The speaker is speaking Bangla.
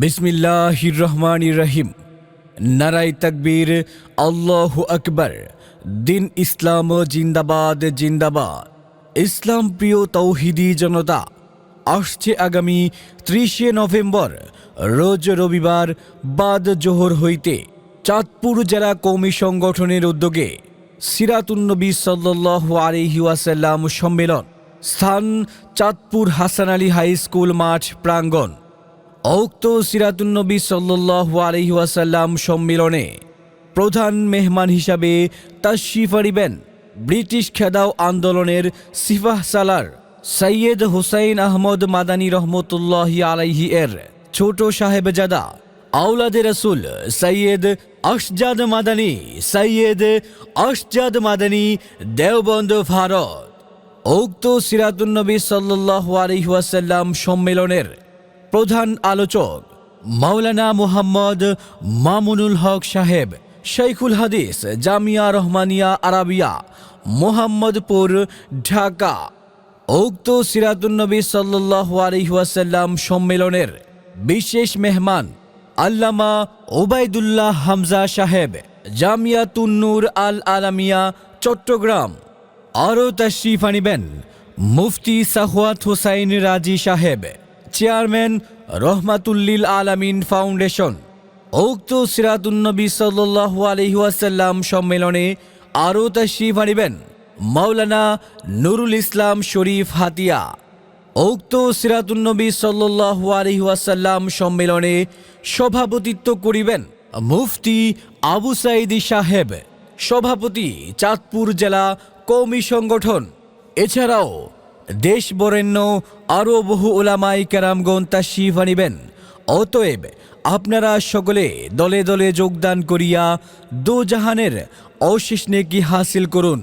বিসমিল্লাহির রহমান রহিম নারাই তকবীর, আল্লাহ আকবর। দিন ইসলাম জিন্দাবাদ জিন্দাবাদ। ইসলাম প্রিয় তৌহিদি জনতা, আসছে আগামী ত্রিশে নভেম্বর, রোজ রবিবার বাদ জোহর হইতে চাঁদপুর জেলা কৌমি সংগঠনের উদ্যোগে সিরাতুন্নবী সাল্লাহ আলহি ওয়াসাল্লাম সম্মেলন। স্থান চাঁদপুর হাসান আলী হাই স্কুল মাঠ প্রাঙ্গণ। উক্ত সিরাতুন্নবী সাল্লু আলহিহাসাল্লাম সম্মেলনে প্রধান মেহমান হিসাবে তাশরিফ আনিবেন ব্রিটিশ খেদাও আন্দোলনের সিফাহ সালার সৈয়দ হুসাইন আহমদ মাদানী রহমতুল্লাহি আলাইহি এর ছোট সাহেবজাদা আউলাদে রসুল সৈয়দ আশজাদ মাদানী সৈয়দ আশজাদ মাদানী, দেওবন্দ ভারত। উক্ত সিরাতুন্নবী সাল্লাহ আলহিহাসাল্লাম সম্মেলনের প্রধান আলোচক মাওলানা মুহাম্মদ মামুনুল হক সাহেব শৈখুল হাদিস, জামিয়া রহমানিয়া আরাবিয়া, মোহাম্মদপুর, ঢাকা। উক্ত সিরাতুন্নবী সাল্লাহ আলহিহাসাল্লাম সম্মেলনের বিশেষ মেহমান আল্লামা ওবায়দুল্লাহ হামজা সাহেব জামিয়া তুন্নুর আল আলামিয়া, চট্টগ্রাম। আরও তশরিফ আনিবেন মুফতি সাহওয়াত হোসাইন রাজি সাহেব। চেয়ারম্যান রহমাতুল্লিল আলামিন ফাউন্ডেশন। উক্ত সিরাতুন্নবী সাল্লাহ আলহিহাসাল্লাম সম্মেলনে আরও তশরিফ আনিবেন মাওলানা নুরুল ইসলাম শরীফ হাতিয়া। উক্ত সিরাতুন্নবী সাল্লাহ আলহিহাসাল্লাম সম্মেলনে সভাপতিত্ব করিবেন মুফতি আবু সাইদি সাহেব, সভাপতি চাঁদপুর জেলা কৌমি সংগঠন। এছাড়াও দেশ বরেণ্য আরও বহু ওলামাই কেরামগণ তাশিফ আনিবেন। অতএব আপনারা সকলে দলে দলে যোগদান করিয়া দু জাহানের অশেষ নেকি হাসিল করুন।